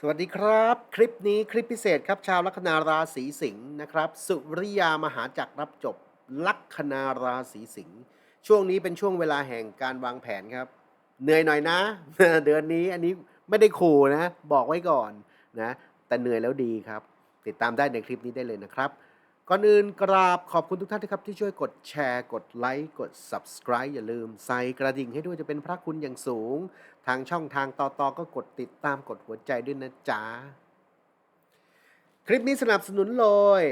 สวัสดีครับ คลิปนี้คลิปพิเศษครับชาวลัคนาราศีสิงห์นะครับ สุริยามหาจักรรับจบลัคนาราศีสิงห์ช่วงนี้เป็นช่วงเวลาแห่งการวางแผนครับ เหนื่อยหน่อยนะ เดือนนี้อันนี้ไม่ได้ขู่นะ บอกไว้ก่อนนะ แต่เหนื่อยแล้วดีครับ ติดตามได้ในคลิปนี้ได้เลยนะครับก่อนอื่นกราบขอบคุณทุกท่านนะครับ ที่ช่วยกดแชร์ กดไลค์ กด subscribe อย่าลืมใส่กระดิ่งให้ด้วยจะเป็นพระคุณอย่างสูง ทางช่องทางต่อๆก็กดติดตามกดหัวใจด้วยนะจ๊ะ คลิปนี้สนับสนุนโดย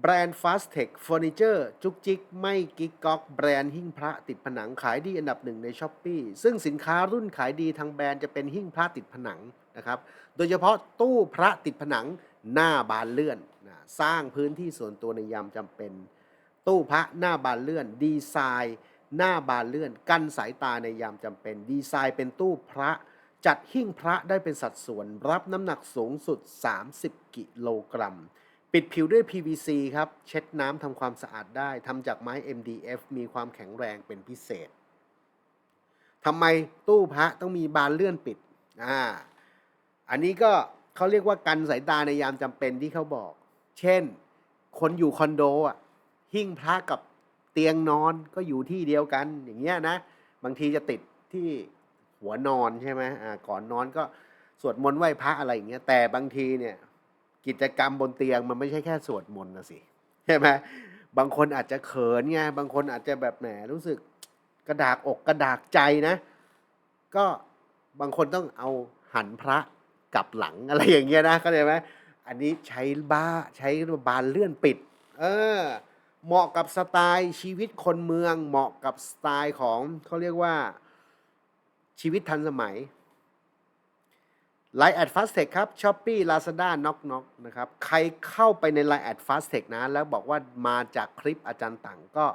แบรนด์ Fast Tech Furniture จุกจิก ไม่กิ๊กก๊อก แบรนด์หิ้งพระติดผนังขายดีอันดับหนึ่งใน s h อ p e e ซึ่งสินค้ารุ่นขายดีทางแบรนด์จะเป็นหิ้งพระติดผนังนะครับ โดยเฉพาะตู้พระติดผนังหน้าบานเลื่อนนะสร้างพื้นที่ส่วนตัวในยามจำเป็น ตู้พระหน้าบานเลื่อน ดีไซน์ หน้าบานเลื่อน กั้นสายตาในยามจำเป็น ดีไซน์เป็นตู้พระ จัดหิ้งพระได้เป็นสัดส่วน รับน้ำหนักสูงสุด 30 กิโลกรัม ปิดผิวด้วย PVC ครับ เช็ดน้ำทำความสะอาดได้ทำจากไม้ MDF มีความแข็งแรงเป็นพิเศษทำไมตู้พระต้องมีบานเลื่อนปิดอ่าอันนี้ก็เขาเรียกว่ากันสายตาในยามจำเป็นที่เขาบอก เช่น คนอยู่คอนโดอะหิ้งพระกับ เตียงนอนก็อยู่ที่เดียวกันอย่างเงี้ยนะ บางทีจะติดที่หัวนอนใช่ไหมอ่าก่อนนอนก็สวดมนต์ไหว้พระอะไรอย่างเงี้ยแต่บางทีเนี่ยกิจกรรมบนเตียงมันไม่ใช่แค่สวดมนต์นะสิใช่ไหมบางคนอาจจะเขินไงบางคนอาจจะแบบแหมรู้สึกกระดากอกกระดากใจนะ ก็บางคนต้องเอาหันพระกลับหลังอะไรอย่างเงี้ยนะเข้าใจไหมอันนี้ใช้บ้าใช้บานเลื่อนปิด เออ เหมาะกับสไตล์ชีวิตคนเมือง เหมาะกับสไตล์ของเขาเรียกว่าชีวิตทันสมัยไลน์แอดฟาสเทคครับช้อปปี้ลาซาด้าน็อกน็อกนะครับ ใครเข้าไปในไลน์แอดฟาสเทคนะ แล้วบอกว่ามาจากคลิปอาจารย์ต่างก็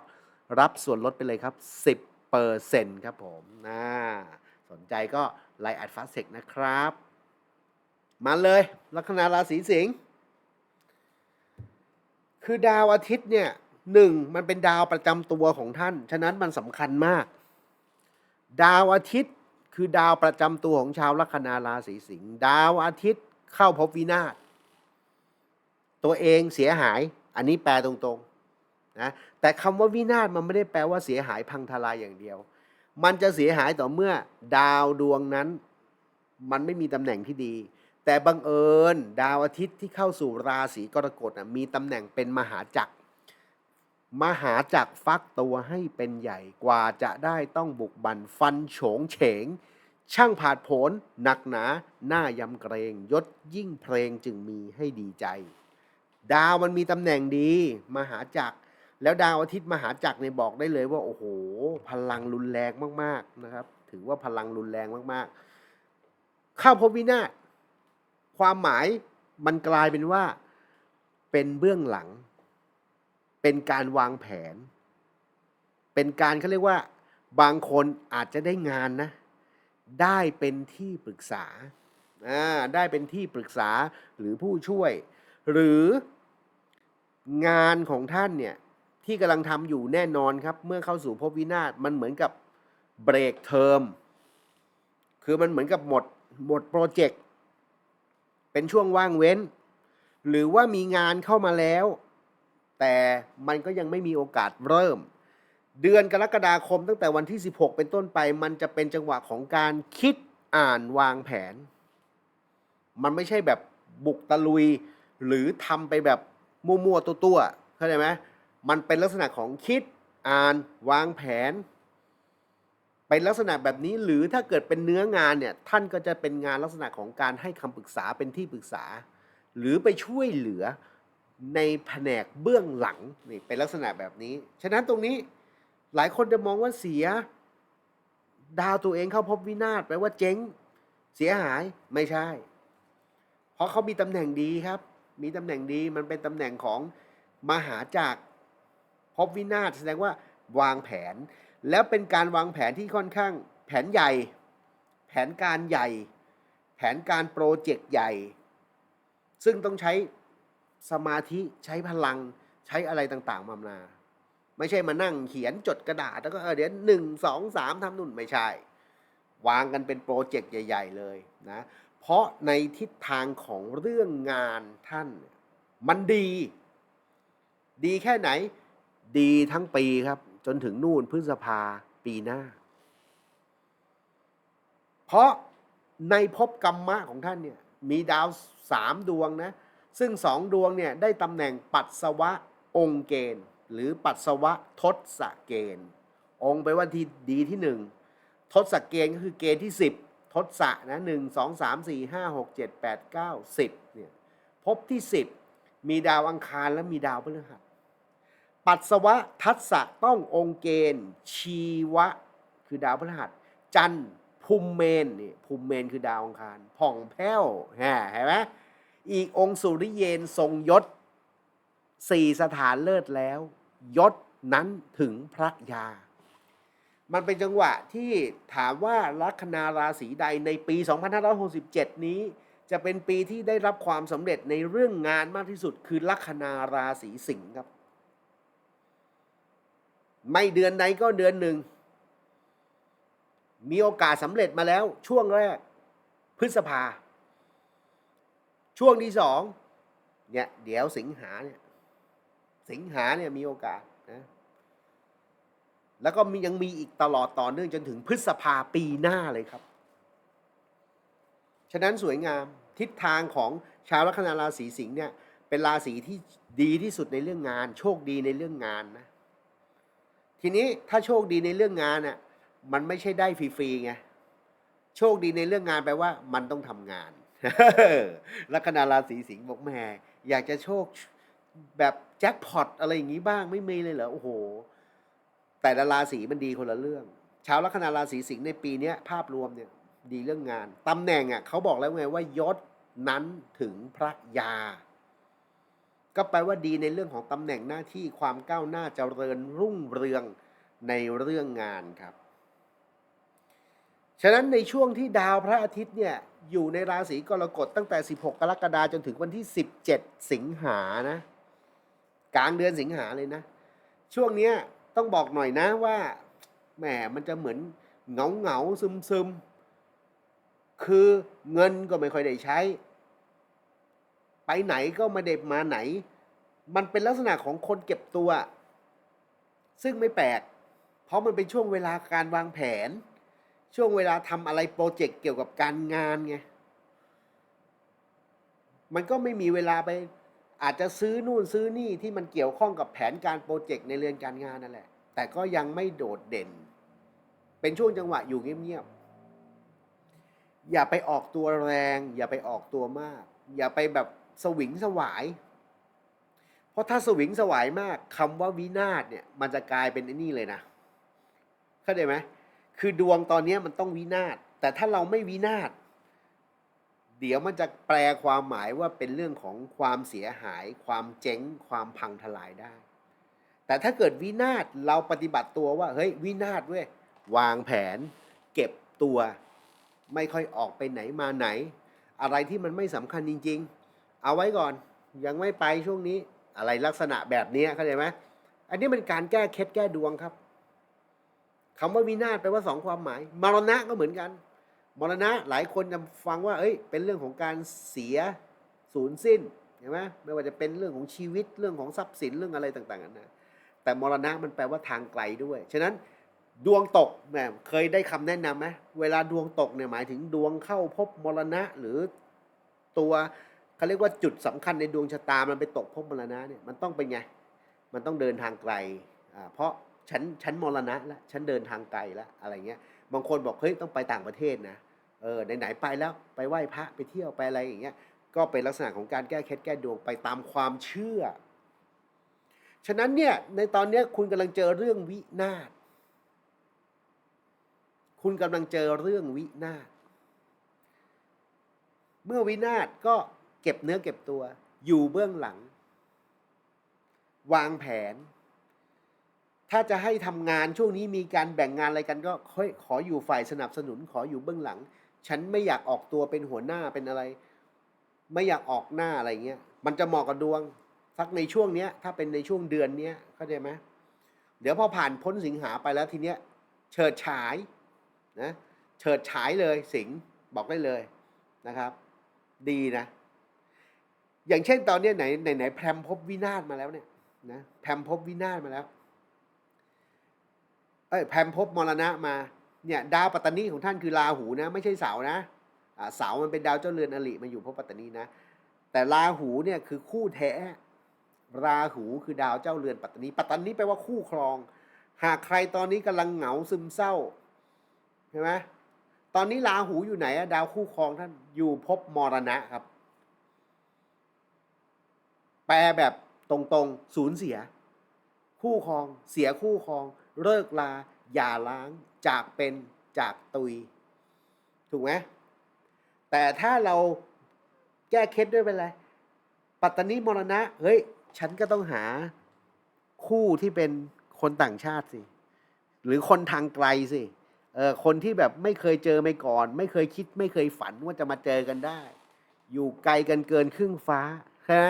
รับส่วนลดไปเลยครับ 10เปอร์เซ็นต์ครับผมนะสนใจก็ไลน์แอดฟาสเทคนะครับ มาเลย ลัคนาราศีสิงห์คือดาวอาทิตย์เนี่ย หนึ่งมันเป็นดาวประจำตัวของท่าน ฉะนั้นมันสำคัญมาก ดาวอาทิตย์คือดาวประจำตัวของชาวลัคนาราศีสิงห์ดาวอาทิตย์เข้าพบวินาศตัวเองเสียหาย อันนี้แปลตรงๆนะแต่คำว่าวินาศมันไม่ได้แปลว่าเสียหายพังทลายอย่างเดียว มันจะเสียหายต่อเมื่อ ดาวดวงนั้น มันไม่มีตำแหน่งที่ดี แต่บังเอิญ ดาวอาทิตย์ที่เข้าสู่ราศีกรกฎนะมีตำแหน่งเป็นมหาจักร มหาจักรฟักตัวให้เป็นใหญ่กว่าจะได้ต้องบุกบันฟันโฉงเฉง ช่างผาดโผนหนักหนาหน้ายำเกรงยศยิ่งเพลงจึงมีให้ดีใจ ดาวมันมีตำแหน่งดี มหาจักร แล้วดาวอาทิตย์มหาจักรเนี่ยบอกได้เลยว่า โอ้โห พลังรุนแรงมากๆนะครับ ถือว่าพลังรุนแรงมากๆเข้าพบวินาศความหมายมันกลายเป็นว่า เป็นเบื้องหลัง เป็นการวางแผน เป็นการเขาเรียกว่า บางคนอาจจะได้งานนะ ได้เป็นที่ปรึกษาได้เป็นที่ปรึกษาหรือผู้ช่วย หรืองานของท่านเนี่ย ที่กำลังทำอยู่แน่นอนครับ เมื่อเข้าสู่ภพวินาศมันเหมือนกับเบรกเทอมคือมันเหมือนกับหมดหมดโปรเจกต์เป็นช่วงว่างเว้น หรือว่ามีงานเข้ามาแล้ว แต่มันก็ยังไม่มีโอกาสเริ่ม เดือนกรกฎาคมตั้งแต่วันที่ 16 เป็นต้นไป มันจะเป็นจังหวะของการคิดอ่านวางแผน มันไม่ใช่แบบบุกตะลุย หรือทำไปแบบมั่วๆตัวๆเข้าใจไหมมันเป็นลักษณะของคิดอ่านวางแผน เป็นลักษณะแบบนี้หรือถ้าเกิดเป็นเนื้องานเนี่ยท่านก็จะเป็นงานลักษณะของการให้คำปรึกษาเป็นที่ปรึกษา หรือไปช่วยเหลือ ในแผนกเบื้องหลังนี่เป็นลักษณะแบบนี้ ฉะนั้นตรงนี้หลายคนจะมองว่าเสีย ดาวตัวเองเข้าพบวินาศแปลว่าเจ๊ง เสียหายไม่ใช่ เพราะเขามีตำแหน่งดีครับ มีตำแหน่งดีมันเป็นตำแหน่งของมหาจักรพบวินาศแสดงว่าวางแผน แล้วเป็นการวางแผนที่ค่อนข้างแผนใหญ่ แผนการใหญ่ แผนการโปรเจกต์ใหญ่ ซึ่งต้องใช้ สมาธิใช้พลังใช้อะไรต่างๆมานา ไม่ใช่มานั่งเขียนจดกระดาษแล้วก็เอเดี๋ยวหนึ่งสองสามทำนู่นไม่ใช่ วางกันเป็นโปรเจกต์ใหญ่ ๆ เลยนะเพราะในทิศทางของเรื่องงานท่าน มันดี ดีแค่ไหน ดีทั้งปีครับ จนถึงนู่นพฤษภาปีหน้า เพราะในภพกรรมะของท่านเนี่ยมีดาวสามดวงนะ ซึ่งสองดวงเนี่ยได้ตำแหน่งปัสสาวะองค์เกณฑ์ หรือปัสสาวะทศเกณฑ์ องค์ไปว่าที่ดีที่หนึ่งทศเกณฑ์ก็คือเกณฑ์ที่สิบทศะนะหนึ่งสองสามสี่ห้าหกเจ็ดแปดเก้าสิบเนี่ยภพที่สิบมีดาวอังคารและมีดาวพฤหัสปัสสาวะทัศะต้ององค์เกณฑ์ ชีวะ คือดาวพฤหัส จันทร์ภูมิเมนนี่ภูมิเมนคือดาวอังคารผ่องแผ้วแฮะเห็นไหม อีกองค์สุริเยนทรงยศสี่สถานเลิศแล้ว ยศนั้นถึงพระยา มันเป็นจังหวะที่ถามว่าลัคนาราศีใดในปี 2567 นี้ จะเป็นปีที่ได้รับความสำเร็จในเรื่องงานมากที่สุด คือลัคนาราศีสิงห์ครับ ไม่เดือนใดก็เดือนหนึ่ง มีโอกาสสำเร็จมาแล้วช่วงแรก พฤษภา ช่วงที่สองเนี่ยเดี๋ยวสิงหาเนี่ยสิงหาเนี่ยมีโอกาสนะแล้วก็มียังมีอีกตลอดต่อเนื่องจนถึงพฤษภาปีหน้าเลยครับ ฉะนั้นสวยงามทิศทางของชาวลัคนาราศีสิงห์เนี่ยเป็นราศีที่ดีที่สุดในเรื่องงาน โชคดีในเรื่องงานนะทีนี้ถ้าโชคดีในเรื่องงานน่ะมันไม่ใช่ได้ฟรีๆไงโชคดีในเรื่องงานแปลว่ามันต้องทำงาน ลัคนาราศีสิงห์บอกแหม่อยากจะโชคแบบแจ็คพอตอะไรอย่างนี้บ้างไม่มีเลยเหรอโอ้โห แต่ละราศีมันดีคนละเรื่อง ชาวลัคนาราศีสิงห์ในปีนี้ภาพรวมเนี่ยดีเรื่องงานตำแหน่งอะเขาบอกแล้วไงว่ายศนั้นถึงพระยา ก็แปลว่าดีในเรื่องของตำแหน่งหน้าที่ความก้าวหน้าเจริญรุ่งเรืองในเรื่องงานครับ ฉะนั้นในช่วงที่ดาวพระอาทิตย์เนี่ยอยู่ในราศีกรกฎตั้งแต่ 16 กรกฎาคมจนถึงวันที่ 17 สิงหานะกลางเดือนสิงหาเลยนะ ช่วงเนี้ยต้องบอกหน่อยนะว่าแหมมันจะเหมือนเหงาเหงาซึมซึมๆคือเงินก็ไม่ค่อยได้ใช้ ไปไหนก็ไม่ได้มาไหน มันเป็นลักษณะของคนเก็บตัว ซึ่งไม่แปลก เพราะมันเป็นช่วงเวลาการวางแผน ช่วงเวลาทำอะไรโปรเจกต์เกี่ยวกับการงานไง มันก็ไม่มีเวลาไป อาจจะซื้อนู่นซื้อนี่ที่มันเกี่ยวข้องกับแผนการโปรเจกต์ในเรือนการงานนั่นแหละ แต่ก็ยังไม่โดดเด่น เป็นช่วงจังหวะอยู่เงียบๆ อย่าไปออกตัวแรง อย่าไปออกตัวมาก อย่าไปแบบสวิงสวาย เพราะถ้าสวิงสวายมากคำว่าวินาศเนี่ย มันจะกลายเป็นไอ้นี่เลยนะ เข้าใจไหม คือดวงตอนนี้มันต้องวินาศแต่ถ้าเราไม่วินาศเดี๋ยวมันจะแปลความหมายว่าเป็นเรื่องของความเสียหาย ความเจ๊ง ความพังทลายได้ แต่ถ้าเกิดวินาศเราปฏิบัติตัวว่าเฮ้ยวินาศเว้ยวางแผน เก็บตัวไม่ค่อยออกไปไหนมาไหน อะไรที่มันไม่สำคัญจริง ๆ เอาไว้ก่อนยังไม่ไปช่วงนี้ อะไรลักษณะแบบนี้เข้าใจไหมอันนี้เป็นการแก้เคล็ดแก้ดวงครับ คำว่าวินาศแปลว่าสองความหมาย มรณะก็เหมือนกัน มรณะหลายคนจะฟังว่า เอ้ย เป็นเรื่องของการเสียสูญสิ้นเห็นไหมไม่ว่าจะเป็นเรื่องของชีวิตเรื่องของทรัพย์สินเรื่องอะไรต่างๆนะแต่มรณะมันแปลว่าทางไกลด้วย ฉะนั้นดวงตกแหมเคยได้คำแนะนำไหมเวลาดวงตกเนี่ยหมายถึงดวงเข้าพบมรณะหรือตัวเขาเรียกว่าจุดสำคัญในดวงชะตามันไปตกพบมรณะเนี่ยมันต้องเป็นไง มันต้องเดินทางไกลอ่าเพราะ ฉันฉันมรณะแล้วฉันเดินทางไกลแล้วอะไรเงี้ยบางคนบอกเฮ้ยต้องไปต่างประเทศนะเออไหนๆไปแล้วไปไหว้พระไปเที่ยวไปอะไรอย่างเงี้ยก็เป็นลักษณะของการแก้เคล็ดแก้ดวงไปตามความเชื่อ ฉะนั้นเนี่ยในตอนเนี้ยคุณกำลังเจอเรื่องวินาศคุณกำลังเจอเรื่องวินาศเมื่อวินาศก็เก็บเนื้อเก็บตัว อยู่เบื้องหลัง วางแผน ถ้าจะให้ทำงานช่วงนี้มีการแบ่งงานอะไรกันก็ค่อยขออยู่ฝ่ายสนับสนุนขออยู่เบื้องหลัง ฉันไม่อยากออกตัวเป็นหัวหน้าเป็นอะไร ไม่อยากออกหน้าอะไรเงี้ยมันจะเหมาะกับดวงสักในช่วงเนี้ย ถ้าเป็นในช่วงเดือนเนี้ยเข้าใจไหมเดี๋ยวพอผ่านพ้นสิงหาไปแล้วทีเนี้ยเฉิดฉายนะเฉิดฉายเลยสิงบอกได้เลยนะครับ ดีนะ อย่างเช่นตอนนี้ไหนไหนไหนแพรมภพวินาศมาแล้วเนี่ยนะแพรมภพวินาศมาแล้ว เอ้ยแพรมภพมรณะมาเนี่ยดาวปัตตานีของท่านคือราหูนะไม่ใช่เสานะเสามันเป็นดาวเจ้าเรือนอริมาอยู่ภพปัตตานีนะ แต่ราหูเนี่ยคือคู่แท้ ราหูคือดาวเจ้าเรือนปัตตานี ปัตตานีแปลว่าคู่ครอง หากใครตอนนี้กำลังเหงาซึมเศร้าใช่ไหมตอนนี้ราหูอยู่ไหนอะดาวคู่ครองท่านอยู่ภพมรณะครับ แปลแบบตรงๆ สูญเสีย คู่ครอง เสียคู่ครอง เลิกลาอย่าล้างจากเป็นจากตุย ถูกไหมแต่ถ้าเราแก้เคล็ดด้วยเป็นไร ปัตตานีมรณะ เฮ้ย ฉันก็ต้องหาคู่ที่เป็นคนต่างชาติสิ หรือคนทางไกลสิเออคนที่แบบไม่เคยเจอไมาก่อน ไม่เคยคิดไม่เคยฝันว่าจะมาเจอกันได้ อยู่ไกลกันเกินครึ่งฟ้าใช่ไหม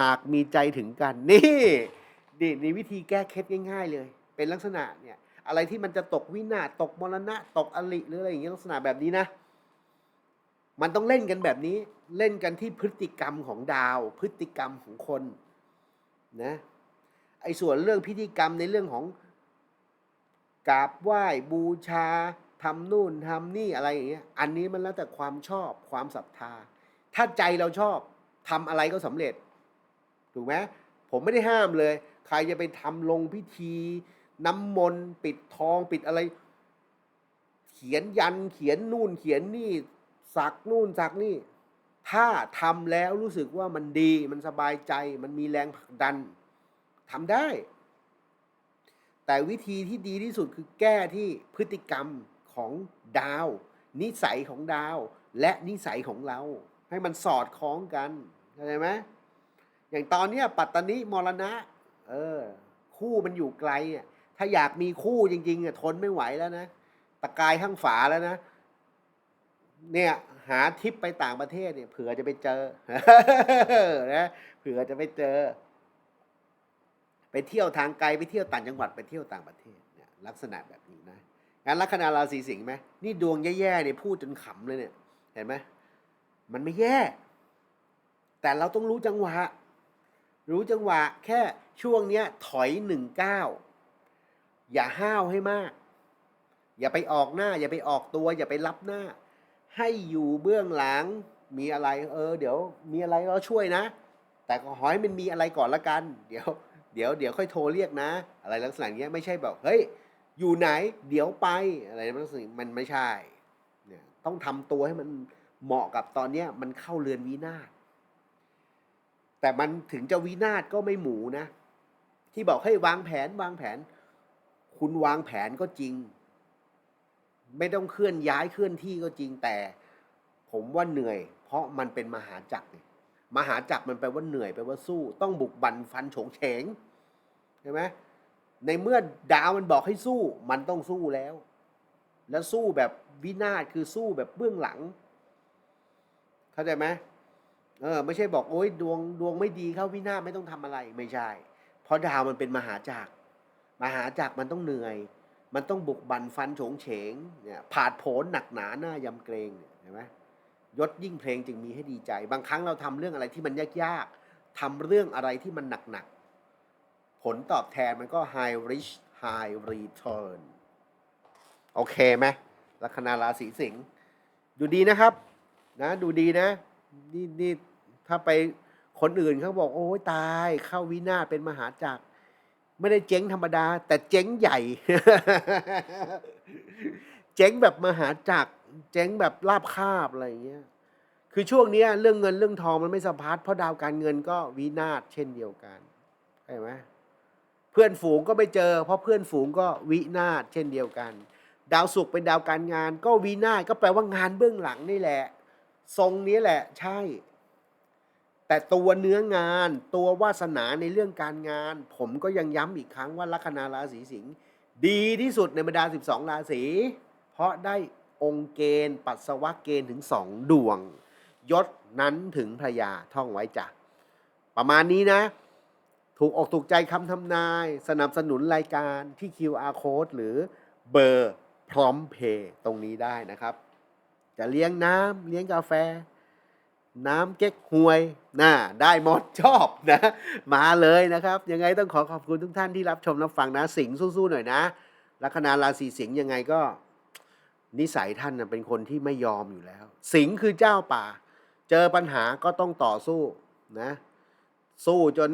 หากมีใจถึงกัน นี่ นี่นี่วิธีแก้เคล็ดง่าย ๆ เลย เป็นลักษณะเนี่ยอะไรที่มันจะตกวินาศตกมรณะ ตกอริหรืออะไรอย่างเงี้ยลักษณะแบบนี้นะ มันต้องเล่นกันแบบนี้เล่นกันที่พฤติกรรมของดาว พฤติกรรมของคนนะไอ้ส่วนเรื่องพิธีกรรมในเรื่องของกราบไหว้บูชาทำนู่นทำนี่อะไรอย่างเงี้ยอันนี้มันแล้วแต่ความชอบความศรัทธา ถ้าใจเราชอบทำอะไรก็สำเร็จ ถูกไหมผมไม่ได้ห้ามเลย ใครจะไปทำลงพิธี น้ำมนต์ปิดทองปิดอะไร เขียนยันเขียนนู่นเขียนนี่ สักนู่นสักนี่ ถ้าทำแล้วรู้สึกว่ามันดีมันสบายใจ มันมีแรงผลักดันทำได้ แต่วิธีที่ดีที่สุดคือแก้ที่พฤติกรรมของดาว นิสัยของดาว และนิสัยของเรา ให้มันสอดคล้องกันเข้าใจไหมอย่างตอนเนี้ยปัตตานีมรณะ เออ คู่มันอยู่ไกลอะ ถ้าอยากมีคู่จริงๆอะทนไม่ไหวแล้วนะ ตะกายข้างฝาแล้วนะ เนี่ย หาทริปไปต่างประเทศเนี่ย เผื่อจะไปเจอนะเผื่อจะไปเจอ ไปเที่ยวทางไกลไปเที่ยวต่างจังหวัดไปเที่ยวต่างประเทศเนี่ยลักษณะแบบนี้นะงั้นลัคนาราศีสิงห์ไหมนี่ดวงแย่ๆเนี่ยพูดจนขำเลยเนี่ย เห็นไหมมันไม่แย่ แต่เราต้องรู้จังหวะ รู้จังหวะ แค่ช่วงเนี้ยถอยหนึ่งเก้า อย่าห้าวให้มาก อย่าไปออกหน้า อย่าไปออกตัว อย่าไปรับหน้า ให้อยู่เบื้องหลังมีอะไร เออ เดี๋ยว มีอะไรเราช่วยนะ แต่ขอให้มันมีอะไรก่อนละกัน เดี๋ยว เดี๋ยวเดี๋ยวค่อยโทรเรียกนะ อะไรลักษณะเนี้ยไม่ใช่แบบเฮ้ยอยู่ไหน เดี๋ยวไปอะไรลักษณะมันไม่ใช่เนี่ยต้องทำตัวให้มันเหมาะกับตอนเนี้ยมันเข้าเรือนวินาศแต่มันถึงจะวินาศก็ไม่หมูนะ ที่บอกให้วางแผนวางแผน คุณวางแผนก็จริง ไม่ต้องเคลื่อนย้ายเคลื่อนที่ก็จริงแต่ ผมว่าเหนื่อย เพราะมันเป็นมหาจักรมหาจักรมันแปลว่าเหนื่อยแปลว่าสู้ ต้องบุกบันฟันโฉงเฉงใช่ไหมในเมื่อดาวมันบอกให้สู้ มันต้องสู้แล้ว แล้วสู้แบบวินาศคือสู้แบบเบื้องหลัง เข้าใจไหมเออ ไม่ใช่บอกโอ๊ยดวงดวงไม่ดีเข้าวินาศไม่ต้องทำอะไร ไม่ใช่ เพราะดาวมันเป็นมหาจักร มหาจักรมันต้องเหนื่อย มันต้องบุกบันฟันโฉงเฉงเนี่ยผาดโผนหนักหนาหน้ายำเกรงเห็นไหมยศยิ่งเพลงจึงมีให้ดีใจ บางครั้งเราทำเรื่องอะไรที่มันยากๆทำเรื่องอะไรที่มันหนักๆผลตอบแทนมันก็ high risk high return โอเคไหมลัคนาราศีสิงห์ดูดีนะครับ นะ ดูดีนะ นี่นี่ถ้าไปคนอื่นเขาบอก โอ้ยตาย เข้าวินาศเป็นมหาจักร ไม่ได้เจ๊งธรรมดา แต่เจ๊งใหญ่ เจ๊งแบบมหาจักรเจ๊งแบบลาบคาบอะไรเงี้ย คือช่วงนี้เรื่องเงินเรื่องทองมันไม่สะพัดเพราะดาวการเงินก็วินาศเช่นเดียวกันใช่ไหมเพื่อนฝูงก็ไม่เจอ เพราะเพื่อนฝูงก็วินาศเช่นเดียวกัน ดาวศุกร์เป็นดาวการงาน ก็วินาศก็แปลว่างานเบื้องหลังนี่แหละ ทรงนี้แหละ ใช่ แต่ตัวเนื้องานตัววาสนาในเรื่องการงาน ผมก็ยังย้ำอีกครั้งว่าลัคนาราศีสิงห์ดีที่สุดในบรรดา 12 ราศีเพราะได้องค์เกณฑ์ปัสสาวะเกณฑ์ถึงสองดวง ยศนั้นถึงพระยาท่องไว้จ้ะประมาณนี้นะ ถูกอกถูกใจคำทำนาย สนับสนุนรายการที่ QR code หรือเบอร์พร้อมเพย์ตรงนี้ได้นะครับ จะเลี้ยงน้ำเลี้ยงกาแฟ น้ำเก๊กฮวยน่าได้หมดชอบนะ มาเลยนะครับ ยังไงต้องขอขอบคุณทุกท่านที่รับชมรับฟังนะสิงห์สู้ๆหน่อยนะลัคนาราศีสิงห์ยังไงก็ นิสัยท่านนะเป็นคนที่ไม่ยอมอยู่แล้ว สิงห์คือเจ้าป่า เจอปัญหาก็ต้องต่อสู้นะ สู้จน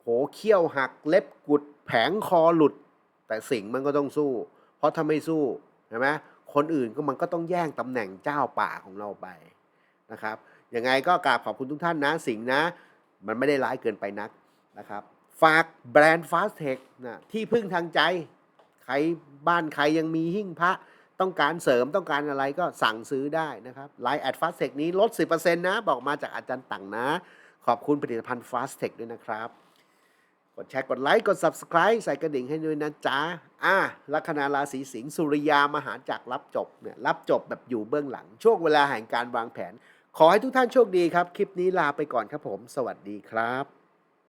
โหเขี้ยวหักเล็บกุดแผงคอหลุด แต่สิงห์มันก็ต้องสู้ เพราะถ้าไม่สู้ใช่ไหมคนอื่นก็มันก็ต้องแย่งตำแหน่งเจ้าป่าของเราไปนะครับ ยังไงก็กราบขอบคุณทุกท่านนะสิงห์นะ มันไม่ได้ร้ายเกินไปนักนะครับ ฝากแบรนด์ Fast Tech นะที่พึ่งทางใจ ใครบ้านใครยังมีหิ้งพระต้องการเสริมต้องการอะไรก็สั่งซื้อได้นะครับไลน์แอด Fast Tech นี้ลด 10%นะ บอกมาจากอาจารย์ต่างนะ ขอบคุณผลิตภัณฑ์ Fast Tech ด้วยนะครับ กดแชร์กดไลค์ กด Subscribe ใส่กระดิ่งให้ด้วยนะจ๊ะอะลัคนาราศีสิงห์สุริยามหาจักรรับจบเนี่ยรับจบแบบอยู่เบื้องหลัง ช่วงเวลาแห่งการวางแผน ขอให้ทุกท่านโชคดีครับ คลิปนี้ลาไปก่อนครับผม สวัสดีครับ